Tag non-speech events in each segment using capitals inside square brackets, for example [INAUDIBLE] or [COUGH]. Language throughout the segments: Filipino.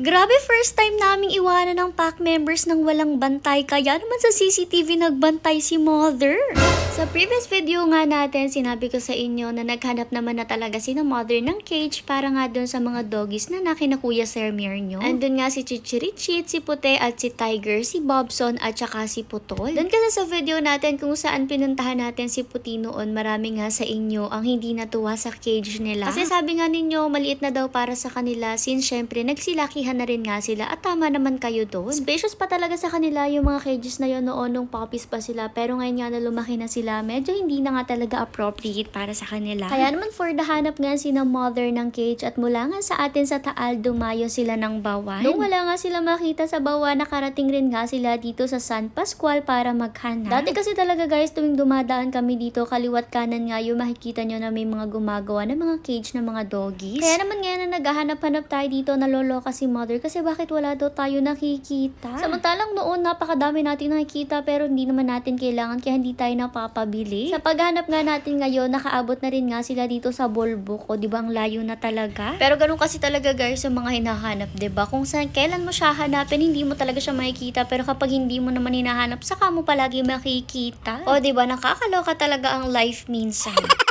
Grabe, first time naming iwanan ng pack members ng walang bantay. Kaya naman sa CCTV nagbantay si mother. Sa previous video nga natin, sinabi ko sa inyo na naghanap naman na talaga si na mother ng cage para nga doon sa mga doggies na nakina Kuya Sir nyo. Andun nga si Chichirichit, si Pute at si Tiger, si Bobson at saka si Putol. Doon kasi sa video natin kung saan pinuntahan natin si Puti noon, marami nga sa inyo ang hindi natuwa sa cage nila. Kasi sabi nga ninyo, maliit na daw para sa kanila since syempre nagsilakihan na rin nga sila at tama naman kayo doon. Spacious pa talaga sa kanila yung mga cages na yun noon nung puppies pa sila pero ngayon nga na lumaki na sila, medyo hindi na nga talaga appropriate para sa kanila. Kaya naman for the hanap nga si na mother ng cage at mula nga sa atin sa Taal dumayo sila ng bawan. Nung wala nga sila makita sa bawan, nakarating rin nga sila dito sa San Pascual para maghanap. Dati kasi talaga guys, tuwing dumadaan kami dito, kaliwat kanan nga yung makikita nyo na may mga gumagawa ng mga cage ng mga doggies. Kaya naman ngayon na naghahanap-hanap tayo dito, naloloka si mother kasi bakit wala daw tayo nakikita? Samantalang noon, napakadami natin nakikita pero hindi naman natin kailangan kaya hindi tayo napapabili. Sa paghanap nga natin ngayon, nakaabot na rin nga sila dito sa Bolbok o di ba ang layo na talaga? Pero ganun kasi talaga guys yung mga hinahanap, 'di ba? Kung saan kailan mo siya hanapin, hindi mo talaga siya makikita pero kapag hindi mo naman hinahanap, saka mo palagi makikita. O 'di ba? Nakakaloka talaga ang life minsan. [LAUGHS]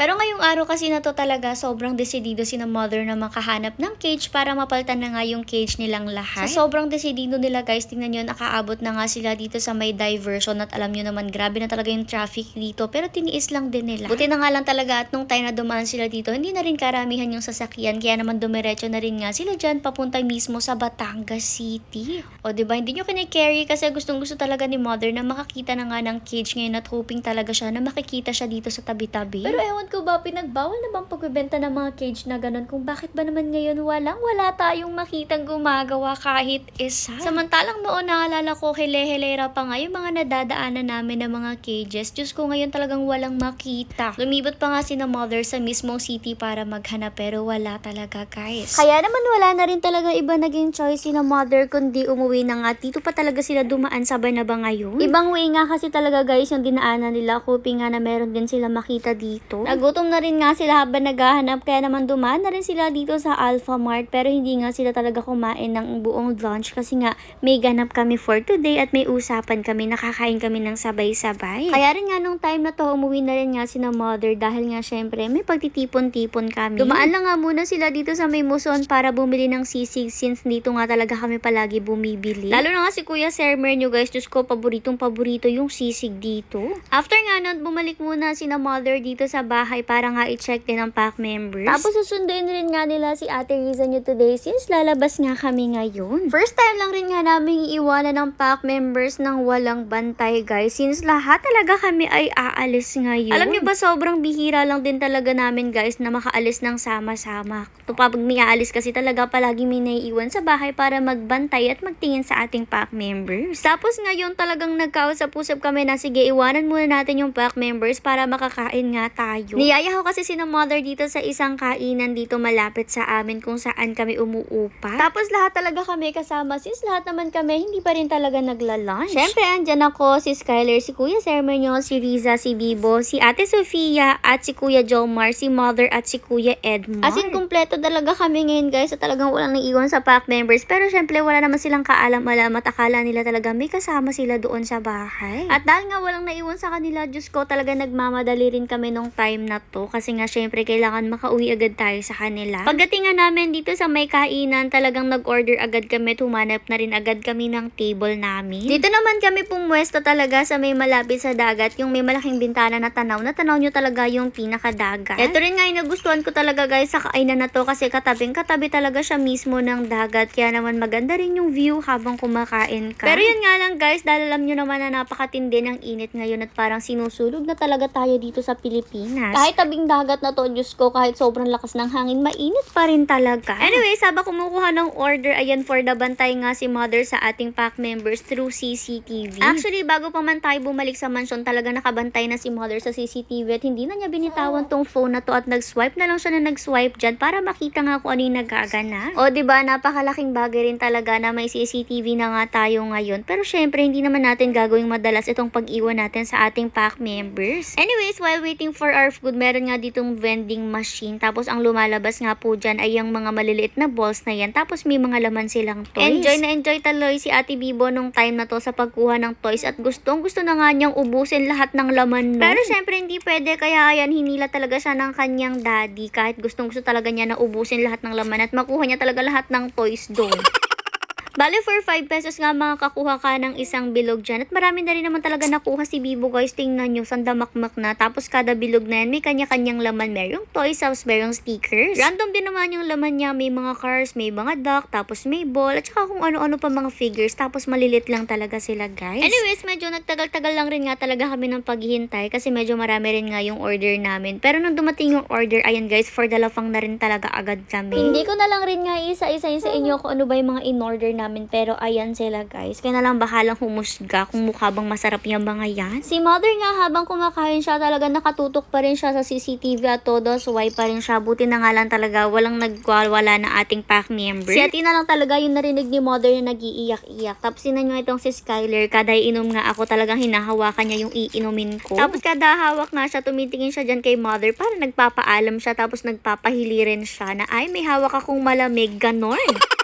Pero ngayong araw kasi na to talaga sobrang desidido si na mother na makahanap ng cage para mapalitan na nga yung cage nilang lahat. Sa sobrang desidido nila guys, tingnan nyo, nakaabot na nga sila dito sa may diversion at alam nyo naman, grabe na talaga yung traffic dito pero tiniis lang din nila. Buti na nga lang talaga at nung time na dumaan sila dito, hindi na rin karamihan yung sasakyan kaya naman dumiretso na rin nga sila dyan papunta mismo sa Batangas City. O ba hindi nyo kinikarry kasi gustong gusto talaga ni mother na makakita na nga ng cage ngayon at hoping talaga siya na makikita siya dito sa tabi-tabi. Pero ewan ko ba, pinagbawal na bang pagbebenta ng mga cage na ganun kung bakit ba naman ngayon walang wala tayong makitang gumagawa kahit isa. Samantalang noon naalala ko hele-helera pa nga yung mga nadadaanan namin ng mga cages. Diyos ko ngayon talagang walang makita. Lumibot pa nga si na mother sa mismong city para maghanap pero wala talaga guys. Kaya naman wala na rin talaga iba naging choice si na mother kundi umuwi na nga. Dito pa talaga sila dumaan sa Banaba ngayon. Ibang way nga kasi talaga guys yung dinaanan nila hoping nga na meron din sila makita dito. Nagutom na rin nga sila habang naghahanap kaya naman dumaan na rin sila dito sa Alpha Mart pero hindi nga sila talaga kumain ng buong lunch kasi nga may ganap kami for today at may usapan kami nakakain kami ng sabay-sabay. Kaya rin nga nung time na to umuwi na rin nga si na mother dahil nga syempre may pagtitipon-tipon kami. Dumaan lang nga muna sila dito sa may muson para bumili ng sisig since dito nga talaga kami palagi bumibili. Lalo na nga si Kuya Sermer nyo guys, Diyos ko paboritong paborito yung sisig dito. After nga nun, bumalik muna si na mother dito sa bahay para nga i-check din ang pack members. Tapos susunduin rin nga nila si Ate Riza nyo today since lalabas nga kami ngayon. First time lang rin nga namin iiwanan ng pack members ng walang bantay guys since lahat talaga kami ay aalis ngayon. Alam nyo ba sobrang bihira lang din talaga namin guys na makaalis ng sama-sama. Kapag may aalis kasi talaga palagi may naiiwan sa bahay para magbantay at magtingin sa ating pack members. Tapos ngayon talagang nagkausap-usap kami na sige iwanan muna natin yung pack members para makakain nga tayo. Niyaya ko kasi si mother dito sa isang kainan dito malapit sa amin kung saan kami umuupa. Tapos lahat talaga kami kasama since lahat naman kami hindi pa rin talaga nagla-lunch. Syempre andyan ako, si Skyler, si Kuya Sermenyo, si Riza, si Bibo, si Ate Sofia at si Kuya Jomar, si Mother at si Kuya Edmar. As in kumpleto talaga kami ngayon guys at talagang walang naiiwan sa pack members pero syempre wala naman silang kaalam-alam at akala nila talaga may kasama sila doon sa bahay. At dahil nga walang naiwan sa kanila, Diyos ko talaga nagmamadali rin kami nung time na to kasi nga syempre kailangan makauwi agad tayo sa kanila. Pagdating nga namin dito sa may kainan, talagang nag-order agad kami, tumanap na rin agad kami ng table namin. Dito naman kami pumwesto talaga sa may malapit sa dagat, yung may malaking bintana na tanaw, na tanaw nyo talaga yung pinakadagat. Ito rin nga yung nagustuhan ko talaga guys sa kainan na to kasi katabing katabi talaga siya mismo ng dagat, kaya naman maganda rin yung view habang kumakain ka. Pero yun nga lang guys, dahil alam nyo naman na napakatindi ng init ngayon at parang sinusulog na talaga tayo dito sa Pilipinas. Kahit tabing dagat na to, Diyos ko, kahit sobrang lakas ng hangin, mainit pa rin talaga. Anyway, sabak kumukuha ng order, ayan for the bantay nga si mother sa ating pack members through CCTV. Actually, bago pa man tayo bumalik sa mansion, talaga nakabantay na si mother sa CCTV at hindi na niya binitawan tong phone na to at nag-swipe na lang siya na nag-swipe dyan para makita nga kung ano yung nagagana. O, di ba napakalaking bagay rin talaga na may CCTV na nga tayo ngayon. Pero syempre, hindi naman natin gagawing madalas itong pag-iwan natin sa ating pack members. Anyways, while waiting for our of good, meron nga ditong vending machine. Tapos ang lumalabas nga po dyan ay yung mga maliliit na balls na yan. Tapos may mga laman silang toys. Enjoy na enjoy taloy si Ate Bibo nung time na to sa pagkuha ng toys at gustong gusto na nga niyang ubusin lahat ng laman nun. Pero syempre hindi pwede kaya ayan hinila talaga siya ng kanyang daddy kahit gustong gusto talaga niya na ubusin lahat ng laman at makuha niya talaga lahat ng toys doon. [LAUGHS] Bale, for 5 pesos nga makakakuha ka ng isang bilog dyan. At marami na rin naman talaga nakuha si Bibo guys. Tingnan nyo, sandamakmak na. Tapos kada bilog na yan, may kanya-kanyang laman. Merong toys, tapos merong stickers. Random din naman yung laman niya. May mga cars, may mga duck, tapos may ball. At saka kung ano-ano pa mga figures. Tapos malilit lang talaga sila guys. Anyways, medyo nagtagal-tagal lang rin nga talaga kami ng paghihintay. Kasi medyo marami rin nga yung order namin. Pero nung dumating yung order, ayan guys, for the lafang na rin talaga agad kami. Hindi ko na lang rin nga isa-isayin sa inyo kung ano ba yung mga in-order namin. Pero ayan sila guys. Kaya na lang bahalang humusga kung mukha bang masarap yung mga yan. Si mother nga habang kumakain siya talaga nakatutok pa rin siya sa CCTV at todo. Suway pa rin siya. Buti na nga lang talaga walang nagwawala na ating pack member. Si Ate lang talaga yung narinig ni mother na nag-iiyak-iyak. Tapos sinan nyo itong si Skyler. Kada inom nga ako talagang hinahawakan niya yung iinumin ko. Tapos kada hawak nga siya, tumitingin siya dyan kay mother para nagpapaalam siya. Tapos nagpapahili rin siya na ay may hawak akong malamig. Ganon.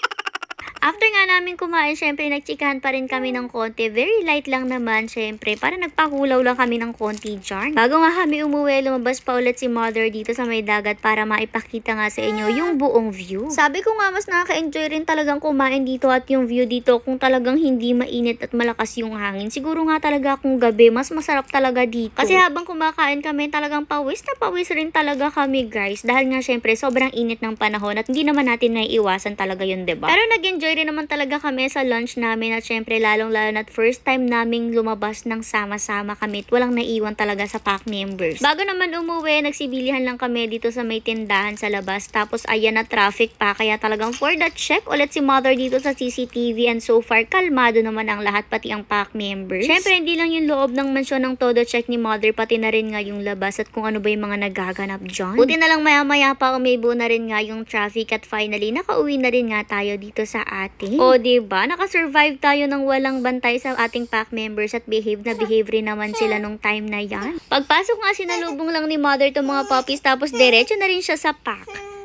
After nga namin kumain, syempre nagchikahan pa rin kami ng konti. Very light lang naman, syempre. Para nagpahulaw lang kami ng konti dyan. Bago nga kami umuwi, lumabas pa ulit si mother dito sa may dagat para maipakita nga sa inyo yung buong view. Sabi ko nga, mas nakaka-enjoy rin talagang kumain dito at yung view dito kung talagang hindi mainit at malakas yung hangin. Siguro nga talaga kung gabi, mas masarap talaga dito. Kasi habang kumakain kami, talagang pawis na pawis rin talaga kami guys. Dahil nga syempre, sobrang init ng panahon at hindi naman natin naiiwasan talaga yun, ba? Pero nag-enjoy rin naman talaga kami sa lunch namin at syempre lalong lalo na first time naming lumabas ng sama-sama kami at walang naiwan talaga sa pack members. Bago naman umuwi, nagsibilihan lang kami dito sa may tindahan sa labas tapos ayan na traffic pa kaya talagang for that check ulit si mother dito sa CCTV and so far kalmado naman ang lahat pati ang pack members. Syempre hindi lang yung loob ng mansyon ng todo check ni mother pati na rin nga yung labas at kung ano ba yung mga nagaganap dyan. Buti na lang maya-maya pa umibo na rin nga yung traffic at finally nakauwi na rin nga tayo dito sa ating. O, di ba? Nakasurvive tayo ng walang bantay sa ating pack members at behave na behave rin naman sila nung time na yan. Pagpasok nga, sinalubong lang ni mother to mga puppies tapos diretso na rin siya sa pack.